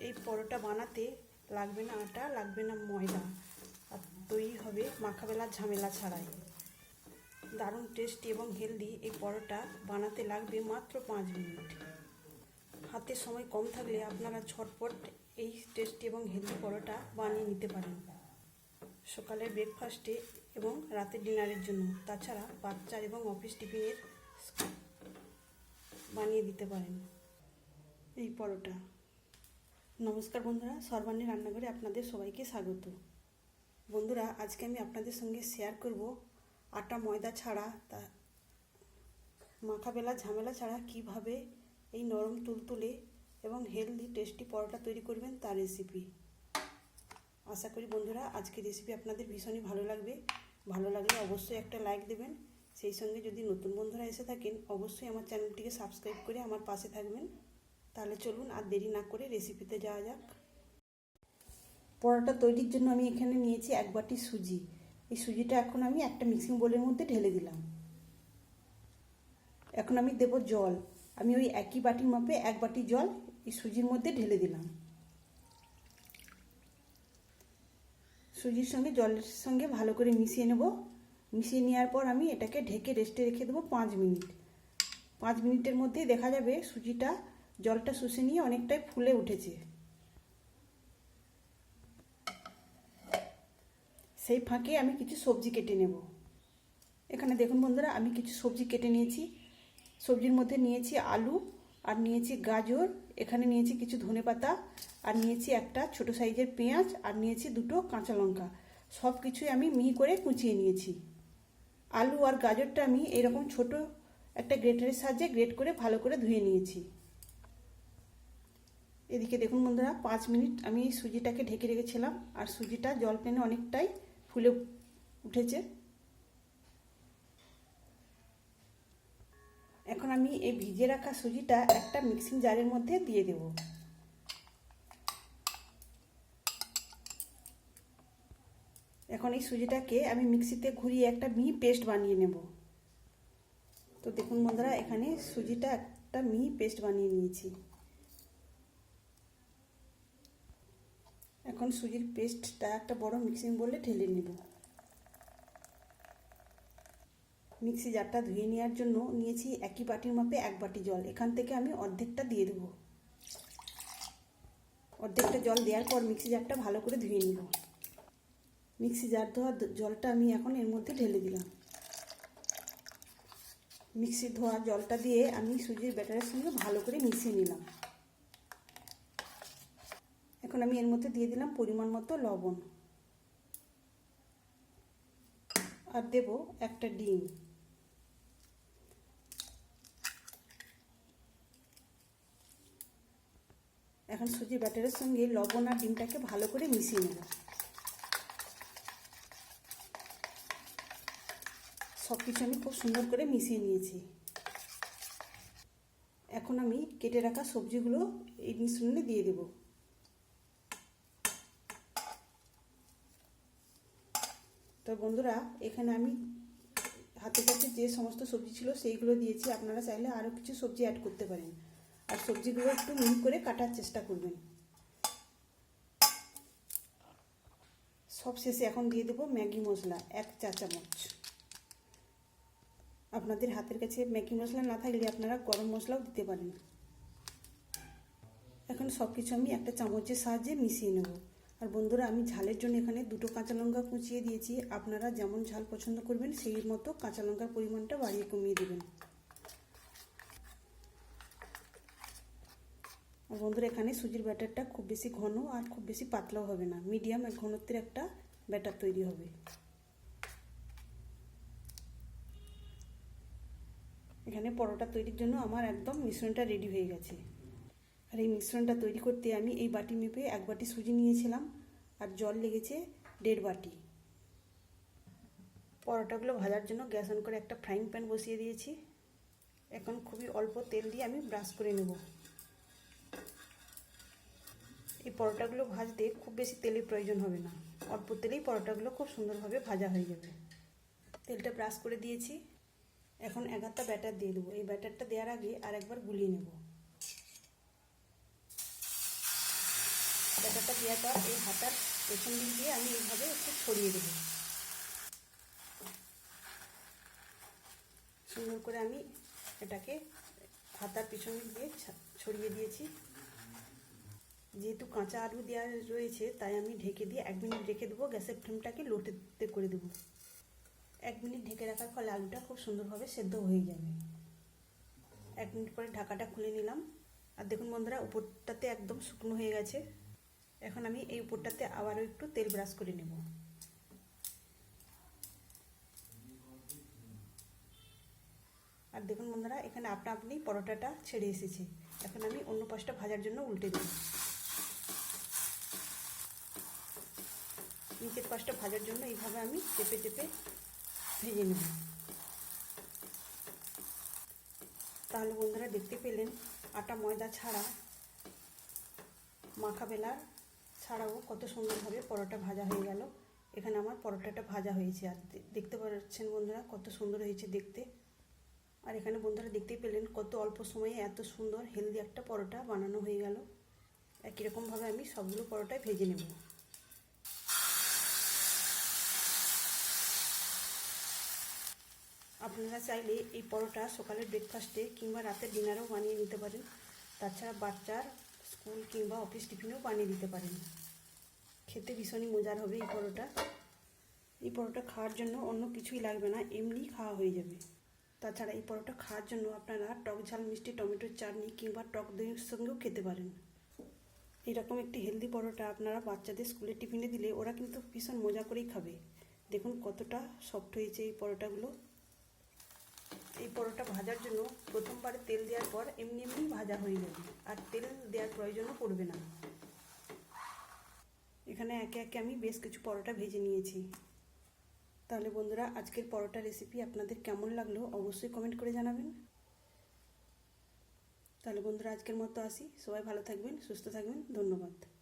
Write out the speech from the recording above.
এই পরোটা বানাতে লাগবে না আটা, লাগবে না ময়দা। আর তৈরি হবে মাখাবেলার ঝামেলা ছাড়াই। দারুণ টেস্টি এবং হেলদি এই পরোটা বানাতে লাগবে মাত্র পাঁচ মিনিট। হাতে সময় কম থাকলে আপনারা ঝটপট এই টেস্টি এবং হেলদি পরোটা বানিয়ে নিতে পারেন। সকালের ব্রেকফাস্টে এবং রাতের ডিনারের জন্য। তাছাড়া বাচ্চার এবং অফিস টিফিনের বানিয়ে দিতে পারেন এই পরোটা। নমস্কার বন্ধুরা সর্বাণী রান্নাঘরে আপনাদের সবাইকে স্বাগত। বন্ধুরা, আজকে আমি আপনাদের সঙ্গে শেয়ার করব আটা ময়দা ছাড়া, তা মাখাবেলা ঝামেলা ছাড়া কীভাবে এই নরম তুলতুলে এবং হেলদি টেস্টি পরোটা তৈরি করবেন তার রেসিপি আশা করি বন্ধুরা আজকে রেসিপি আপনাদের ভীষণই ভালো লাগবে। ভালো লাগলে অবশ্যই একটা লাইক দেবেন। সেই সঙ্গে যদি নতুন বন্ধুরা এসে থাকেন, অবশ্যই আমার চ্যানেলটিকে সাবস্ক্রাইব করে আমার পাশে থাকবেন। তাহলে চলুন আর দেরি না করে রেসিপিতে যাওয়া যাক। পরোটা তৈরির জন্য আমি এখানে নিয়েছি এক বাটি সুজি। এই সুজিটা এখন আমি একটা মিক্সিং বোলের মধ্যে ঢেলে দিলাম। এখন আমি দেব জল। আমি ওই একই বাটির মাপে এক বাটি জল এই সুজির মধ্যে ঢেলে দিলাম। সুজির সঙ্গে জলের সঙ্গে ভালো করে মিশিয়ে নেব। মিশিয়ে নেওয়ার পর আমি এটাকে ঢেকে রেস্টে রেখে দেবো পাঁচ মিনিট। পাঁচ মিনিটের মধ্যেই দেখা যাবে সুজিটা জলটা শুষে নিয়ে অনেকটাই ফুলে উঠেছে। সেই ফাঁকে আমি কিছু সবজি কেটে নেব। এখানে দেখুন বন্ধুরা, আমি কিছু সবজি কেটে নিয়েছি। সবজির মধ্যে নিয়েছি আলু, আর নিয়েছি গাজর, এখানে নিয়েছি কিছু ধনে পাতা, আর নিয়েছি একটা ছোট সাইজের পেঁয়াজ, আর নিয়েছি দুটো কাঁচা লঙ্কা। সব কিছুই আমি মিহি করে কুচিয়ে নিয়েছি। আলু আর গাজরটা আমি এরকম ছোট একটা গ্রেটারের সাহায্যে গ্রেট করে ভালো করে ধুয়ে নিয়েছি। এদিকে দেখুন বন্ধুরা, পাঁচ মিনিট আমি সুজিটাকে ঢেকে রেখেছিলাম, আর সুজিটা জল পেনে অনেকটাই ফুলে উঠেছে। এখন আমি এই ভিজে রাখা সুজিটা একটা মিক্সিং জারের মধ্যে দিয়ে দেব। এখন এই সুজিটাকে আমি মিক্সিতে ঘুরিয়ে একটা মিহি পেস্ট বানিয়ে নেব। তো দেখুন বন্ধুরা, এখানে সুজিটা একটা মিহি পেস্ট বানিয়ে নিয়েছি। এখন সুজির পেস্টটা একটা বড় মিক্সিং বলে ঢেলে নেব। মিক্সি জারটা ধুয়ে নেওয়ার জন্য নিয়েছি একই বাটির মাপে এক বাটি জল। এখান থেকে আমি অর্ধেকটা দিয়ে দেবো। অর্ধেকটা জল দেওয়ার পর মিক্সি জারটা ভালো করে ধুয়ে নিব। মিক্সি জার ধোয়া জলটা আমি এখন এর মধ্যে ঢেলে দিলাম। মিক্সি ধোয়া জলটা দিয়ে আমি সুজির ব্যাটারের সঙ্গে ভালো করে মিশিয়ে নিলাম। এখন আমি এর মধ্যে দিয়ে দিলাম পরিমাণ মতো লবণ। আর দেব একটা ডিম। এখন সুজি ব্যাটারের সঙ্গে লবণ আর ডিমটাকে ভালো করে মিশিয়ে নেব। সব কিছু আমি খুব সুন্দর করে মিশিয়ে নিয়েছি। এখন আমি কেটে রাখা সবজিগুলো এই মিশ্রণে দিয়ে দেবো। তো বন্ধুরা, এখানে আমি হাতের কাছে যে সমস্ত সবজি ছিল সেইগুলো দিয়েছি। আপনারা চাইলে আরও কিছু সবজি অ্যাড করতে পারেন। আর সবজিগুলো একটু মিহি করে কাটার চেষ্টা করবেন। সব শেষে এখন দিয়ে দেবো ম্যাগি মশলা, এক চা চামচ। আপনাদের হাতের কাছে ম্যাগি মশলা না থাকলে আপনারা গরম মশলাও দিতে পারেন। এখন সব কিছু আমি একটা চামচের সাহায্যে মিশিয়ে নেব। আর বন্ধুরা, আমি ঝালের জন্য এখানে দুটো কাঁচা লঙ্কা কুচিয়ে দিয়েছি। আপনারা যেমন ঝাল পছন্দ করবেন, সেই মতো কাঁচা লঙ্কার পরিমাণটা বাড়িয়ে কমিয়ে দেবেন। আর বন্ধুরা, এখানে সুজির ব্যাটারটা খুব বেশি ঘন আর খুব বেশি পাতলাও হবে না। মিডিয়াম এক ঘনত্বের একটা ব্যাটার তৈরি হবে। এখানে পরোটা তৈরির জন্য আমার একদম মিশ্রণটা রেডি হয়ে গেছে। আর এই মিশ্রণটা তৈরি করতে আমি এই বাটি মেপে এক বাটি সুজি নিয়েছিলাম। আর জল লেগেছে দেড় বাটি। পরোটাগুলো ভাজার জন্য গ্যাস অন করে একটা ফ্রাইং প্যান বসিয়ে দিয়েছি। এখন খুবই অল্প তেল দিয়ে আমি ব্রাশ করে নেব। এই পরোটাগুলো ভাজতে খুব বেশি তেলের প্রয়োজন হবে না। অল্প তেলেই পরোটাগুলো খুব সুন্দরভাবে ভাজা হয়ে যাবে। তেলটা ব্রাশ করে দিয়েছি। এখন এগারোটা ব্যাটার দিয়ে দেবো। এই ব্যাটারটা দেওয়ার আগে আর একবার গুলিয়ে নেব। ব্যাটারটা দেওয়ার পর এই হাতার পেছন দিক দিয়ে আমি এইভাবে একটু ছড়িয়ে দেবো। সুন্দর করে আমি এটাকে হাতার পিছন দিক দিয়ে ছড়িয়ে দিয়েছি। যেহেতু কাঁচা আলু দেওয়া রয়েছে, তাই আমি ঢেকে দিয়ে এক মিনিট রেখে দেবো, গ্যাসের ফ্লেমটাকে লোটেতে করে দেবো। এক মিনিট ঢেকে রাখার ফলে আলুটা খুব সুন্দরভাবে সেদ্ধ হয়ে যাবে। এক মিনিট পরে ঢাকাটা খুলে নিলাম। আর দেখুন বন্ধুরা, উপরটাতে একদম শুকনো হয়ে গেছে। এখন আমি এই উপরটাতে আবারও একটু তেল ব্রাশ করে নেব। আর দেখুন বন্ধুরা, এখানে আপনা আপনি পরোটাটা ছেড়ে এসেছে। এখন আমি অন্য পাশটা ভাজার জন্য উল্টে দেব। নিচের পাশটা ভাজার জন্য এইভাবে আমি চেপে চেপে ভেজে নেব। তাহলে বন্ধুরা দেখতে পেলেন, আটা ময়দা ছাড়া মাখা বেলা ছাড়াও কত সুন্দরভাবে পরোটা ভাজা হয়ে গেল। এখানে আমার পরোটাটা ভাজা হয়েছে। আর দেখতে পাচ্ছেন বন্ধুরা কত সুন্দর হয়েছে দেখতে। আর এখানে বন্ধুরা দেখতেই পেলেন কত অল্প সময়ে এত সুন্দর হেলদি একটা পরোটা বানানো হয়ে গেল। একই রকমভাবে আমি সবগুলো পরোটাই ভেজে নেব। আপনারা চাইলে এই পরোটা সকালের ব্রেকফাস্টে কিংবা রাতের ডিনারেও বানিয়ে নিতে পারেন। তাছাড়া বাচ্চার স্কুল কিংবা অফিস টিফিনেও বানিয়ে দিতে পারেন খেতে ভীষণই মজার হবে এই পরোটা। এই পরোটা খাওয়ার জন্য অন্য কিছুই লাগবে না এমনি খাওয়া হয়ে যাবে। তাছাড়া এই পরোটা খাওয়ার জন্য আপনারা টক ঝাল, মিষ্টি, টমেটোর চাটনি কিংবা টক দইয়ের সঙ্গেও খেতে পারেন। এরকম একটি হেলদি পরোটা আপনারা বাচ্চাদের স্কুলে টিফিনে দিলে ওরা কিন্তু ভীষণ মজা করেই খাবে। দেখুন কতটা সফট হয়েছে এই পরোটাগুলো। এই পরোটা ভাজার জন্য প্রথমবারে তেল দেওয়ার পর এমনি এমনি ভাজা হয়ে যাবে। আর তেল দেওয়ার প্রয়োজনও পড়বে না। এখানে একে একে আমি বেশ কিছু পরোটা ভেজে নিয়েছি। তাহলে বন্ধুরা, আজকের পরোটা রেসিপি আপনাদের কেমন লাগল অবশ্যই কমেন্ট করে জানাবেন। তাহলে বন্ধুরা, আজকের মতো আসি। সবাই ভালো থাকবেন, সুস্থ থাকবেন। ধন্যবাদ।